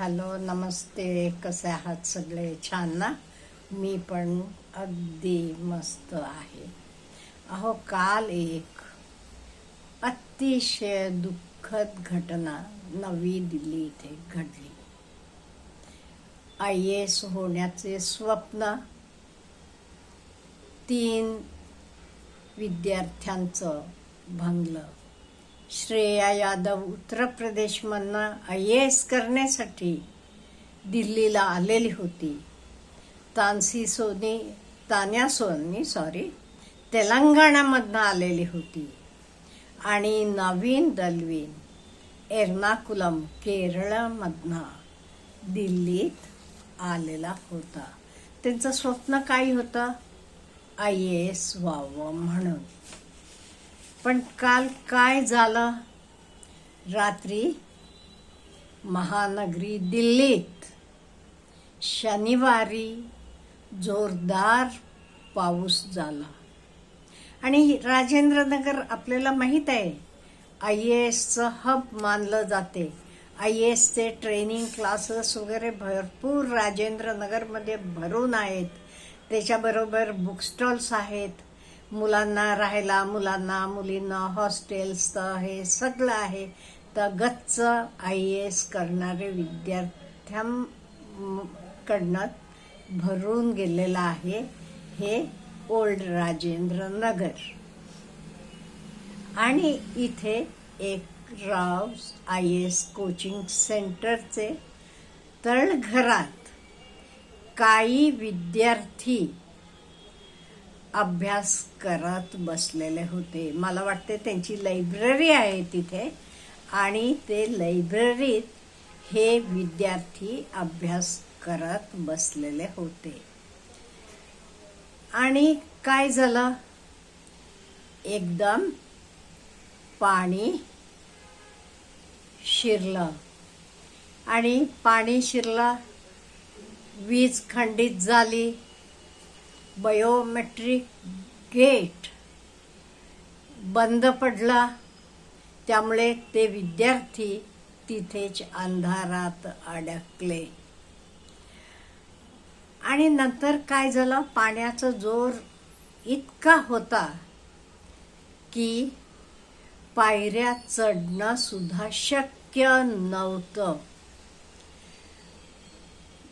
Hello नमस्ते कसे आहात सगळे? छान ना? मी पण अगदी मस्त आहे. अहो काल एक अतिशय दुःखद घटना नवी दिल्ली इथे घडली. आय एस होण्याचे स्वप्न तीन विद्यार्थ्यांचं भंगलं. श्रेया यादव उत्तर प्रदेशमधनं आय एस करण्यासाठी दिल्लीला आलेली होती. तानसी सोनी तान्या सोनी सॉरी तेलंगणामधनं आलेली होती. आणि नवीन दलवीन एर्नाकुलम केरळमधनं दिल्लीत आलेला होता. त्यांचं स्वप्न काय होतं? आय एस व्हावं म्हणून. पण काल काय झालं? रात्री महानगरी दिल्लीत शनिवारी जोरदार पाऊस झाला. आणि राजेंद्रनगर आपल्याला माहीत आहे आय ए एसचं हब मानलं जाते. आय ए एसचे ट्रेनिंग क्लासेस वगैरे भरपूर राजेंद्रनगरमध्ये भरून आहेत. त्याच्याबरोबर बुक स्टॉल्स आहेत. मुलांना राहायला मुलांना मुलींना हॉस्टेल्स तर हे सगळं आहे. तर गच्च आय ए एस करणारे विद्यार्थ्यांकडनं भरून गेलेलं आहे हे ओल्ड राजेंद्र नगर. आणि इथे एक राव आय एस कोचिंग सेंटरचे तळघरात काही विद्यार्थी अभ्यास करत बसलेले होते. मला वाटते त्यांची लायब्ररी आहे तिथे. आणि ते लायब्ररीत हे विद्यार्थी अभ्यास करत बसलेले होते. आणि काय झालं? एकदम पाणी शिरलं. आणि पाणी शिरलं वीज खंडित झाली. बायोमेट्रिक गेट बंद पडला. त्यामुळे ते विद्यार्थी तिथेच अंधारात अडकले. आणि नंतर काय झालं? पाण्याचा जोर इतका होता की पायऱ्या चढणं सुद्धा शक्य नव्हतं.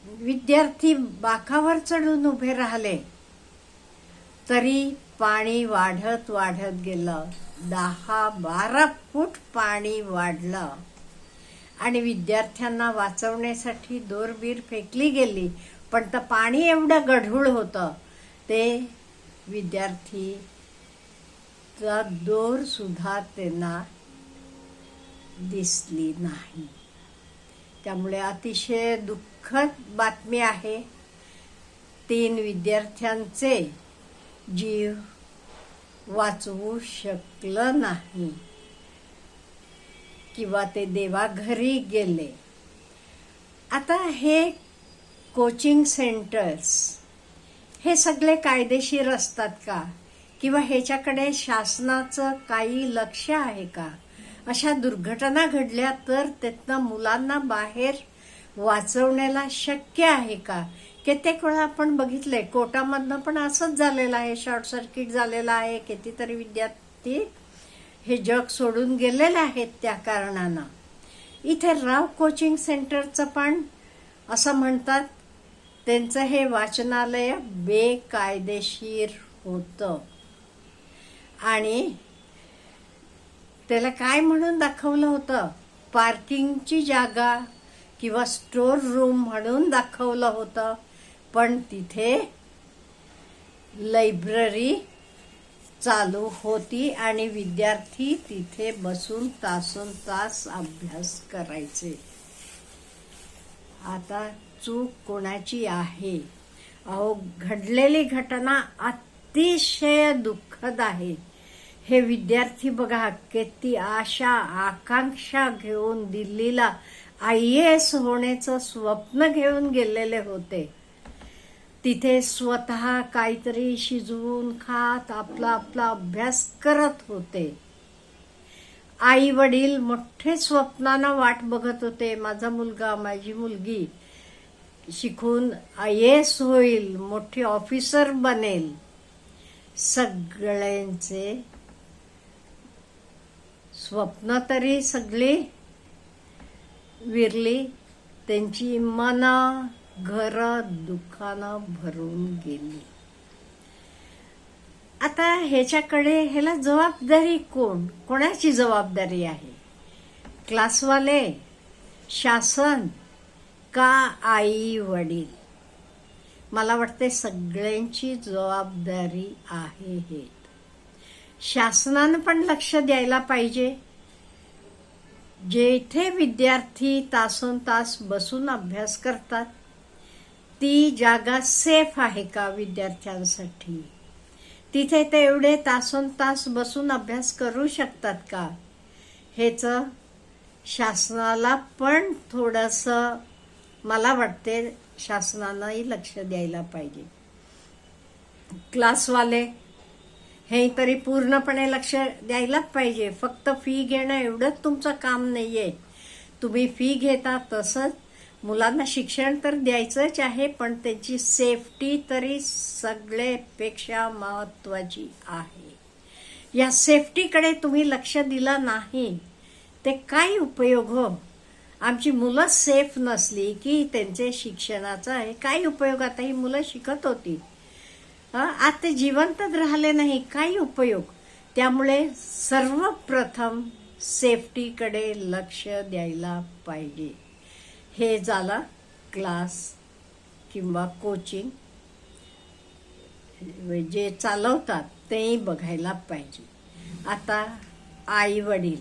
विद्यार्थी बाकावर चढून उभे राहिले. तरी पाणी वाढत वाढत गेलं. दहा बारा फूट पाणी वाढलं. आणि विद्यार्थ्यांना वाचवण्यासाठी दोरबीर फेकली गेली. पण तर पाणी एवढं गढूळ होतं. ते विद्यार्थी चा दोर सुद्धा त्यांना दिसली नाही. त्यामुळे अतिशय दुःखद बातमी आहे. तीन विद्यार्थ्यांचे जीव वाचवू शकलं नाही. किंवा ते देवाघरी गेले. आता हे कोचिंग सेंटर्स हे सगळे कायदेशीर असतात का? किंवा ह्याच्याकडे शासनाचं काही लक्ष आहे का? अशा दुर्घटना घडल्या तर त्यातनं मुलांना बाहेर वाचवण्याला शक्य आहे का? कित्येक वेळा आपण बघितलंय कोटामधनं पण असंच झालेलं आहे शॉर्ट सर्किट झालेलं आहे कितीतरी विद्यार्थी हे जग सोडून गेलेले आहेत त्या कारणानं. इथे राव कोचिंग सेंटरचं पण असं म्हणतात त्यांचं हे वाचनालय बेकायदेशीर होतं. आणि त्याला काय म्हणून दाखवलं होतं? पार्किंगची जागा किंवा स्टोर रूम म्हणून दाखवलं होतं. पण तिथे लायब्ररी चालू होती आणि विद्यार्थी तिथे बसून तासून तास अभ्यास करायचे. आता चूक कोणाची आहे? अहो घडलेली घटना अतिशय दुःखद आहे. हे विद्यार्थी बघा किती आशा आकांक्षा घेऊन दिल्लीला आय एस होण्याचं स्वप्न घेऊन गेलेले होते. तिथे स्वतः काहीतरी शिजवून खात आपला आपला अभ्यास करत होते. आई वडील मोठे स्वप्नानं वाट बघत होते. माझा मुलगा माझी मुलगी शिकून आय एस होईल मोठी ऑफिसर बनेल. सगळ्यांचे स्वप्न तरी सगळी विरली. त्यांची मन घर दुकानं भरून गेली. आता ह्याच्याकडे ह्याला जबाबदारी कोण? कोणाची जबाबदारी आहे? क्लासवाले शासन का आई वडील? मला वाटते सगळ्यांची जबाबदारी आहे हे. शासनानं पण लक्ष द्यायला पाहिजे. जेथे विद्यार्थी तासन तास बसून अभ्यास करतात ती जागा सेफ आहे का विद्यार्थ्यांसाठी? तिथे ते एवढे तासन तास बसून अभ्यास करू शकतात का? हेच शासनाला पण थोडस मला वाटते शासनानंही लक्ष द्यायला पाहिजे. क्लासवाले हे तरी पूर्णपणे लक्ष द्यायलाच पाहिजे. फक्त फी घेणं एवढंच तुमचं काम नाही आहे तुम्ही फी घेता तसंच मुलांना शिक्षण तर द्यायचंच आहे पण त्याची सेफ्टी तरी सगळेपेक्षा महत्वाची आहे. या सेफ्टीकडे तुम्ही लक्ष दिलं नाही ते काय उपयोग हो? आमची मुलं सेफ नसली की त्यांचे शिक्षणाचा आहे काय उपयोग? आता ही मुलं शिकत होती. आज आता ते जिवंतच राहिले नाही काही उपयोग? त्यामुळे सर्वप्रथम सेफ्टीकडे लक्ष द्यायला पाहिजे. हे झालं क्लास किंवा कोचिंग. जे चालवतात तेही बघायला पाहिजे. आता आई वडील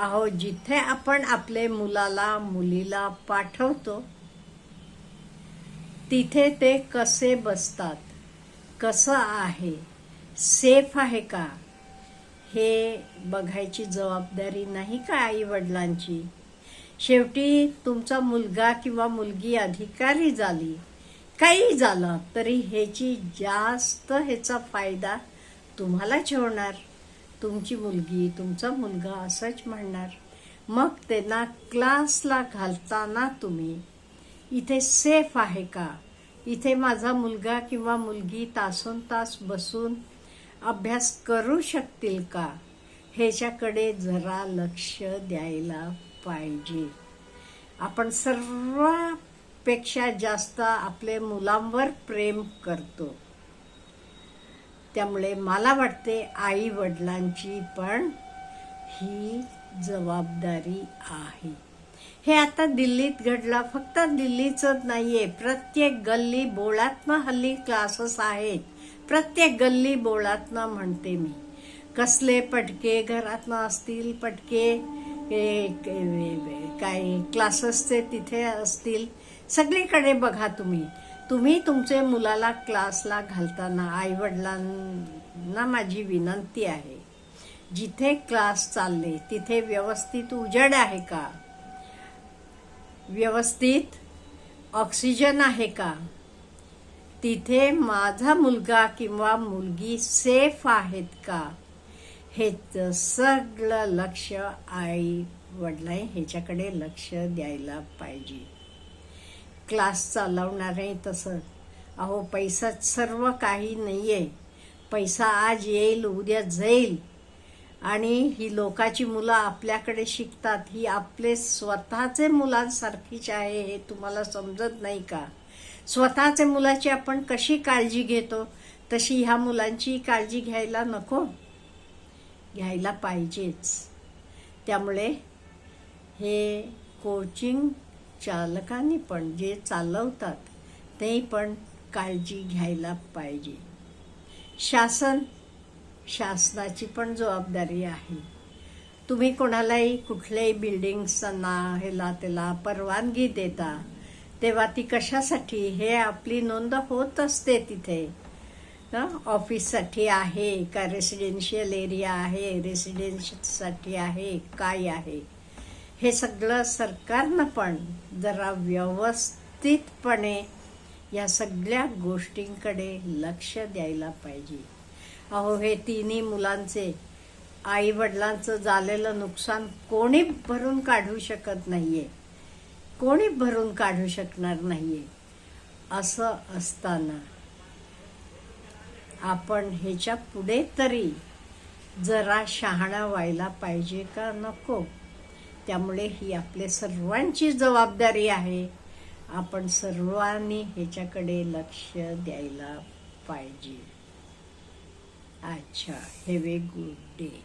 अहो जिथे आपण आपले मुलाला मुलीला पाठवतो तिथे ते कसे बसतात कसं आहे सेफ आहे का हे बघायची जबाबदारी नाही का आई वडिलांची शेवटी तुमचा मुलगा किंवा मुलगी अधिकारी झाली काही झालं तरी ह्याची जास्त ह्याचा फायदा तुम्हालाच होणार तुमची मुलगी तुमचा मुलगा असंच म्हणणार. मग त्यांना क्लासला घालताना तुम्ही इथे सेफ आहे का? इथे माझा मुलगा किंवा मुलगी तासोन तास बसून अभ्यास करू शकतील का? ह्याच्याकडे जरा लक्ष द्यायला पाहिजे. आपण सर्वापेक्षा जास्त आपले मुलांवर प्रेम करतो. त्यामुळे मला वाटते आई वडिलांची पण ही जबाबदारी आहे. हे आता दिल्लीत घडलं. फक्त दिल्लीच नाहीये. प्रत्येक गल्ली बोळातनं हल्ली क्लासेस आहेत. प्रत्येक गल्ली बोळातनं म्हणते मी. कसले पटके घरातनं असतील पटके हे क- काय क्लासेसचे तिथे असतील. सगळीकडे बघा तुम्ही. तुम्ही तुमचे मुलाला क्लासला घालताना आईवडिलांना माझी विनंती आहे. जिथे क्लास चालले तिथे व्यवस्थित उजेड आहे का? व्यवस्थित ऑक्सिजन आहे का? तिथे माझा मुलगा किंवा मुलगी सेफ आहेत का? हे सगळं लक्ष आई वडलाय ह्याच्याकडे लक्ष द्यायला पाहिजे. क्लास चालवणारे तसं. अहो पैसा सर्व काही नाही आहे पैसा आज येईल उद्या जाईल. आणि ही लोकाची मुलं आपल्याकडे शिकतात ही आपले स्वतःचे मुलांसारखीच आहे हे तुम्हाला समजत नाही का? स्वतःचे मुलाची आपण कशी काळजी घेतो? तशी ह्या मुलांची काळजी घ्यायला नको. घ्यायला पाहिजेच. त्यामुळे हे कोचिंग चालकांनी पण जे चालवतात ते पण काळजी घ्यायला पाहिजे. शासन शासनाची पण जबाबदारी आहे. तुम्ही कोणालाही कुठल्याही बिल्डिंग्सना ह्याला त्याला परवानगी देता तेव्हा ती कशासाठी हे आपली नोंद होत असते तिथे. ऑफिससाठी आहे का रेसिडेन्शियल एरिया आहे रेसिडेन्शियलसाठी आहे काय आहे? हे सगळं सरकारनं पण जरा व्यवस्थितपणे या सगळ्या गोष्टींकडे लक्ष द्यायला पाहिजे. अहो हे तिन्ही मुलांचे आई वडिलांचं झालेलं नुकसान कोणी भरून काढू शकत नाहीये. कोणी भरून काढू शकणार नाहीये. असं असताना आपण ह्याच्या पुढे तरी जरा शहाणा व्हायला पाहिजे का नको? त्यामुळे ही आपल्या सर्वांची जबाबदारी आहे. आपण सर्वांनी ह्याच्याकडे लक्ष द्यायला पाहिजे. अच्छा हॅव ए गुड डे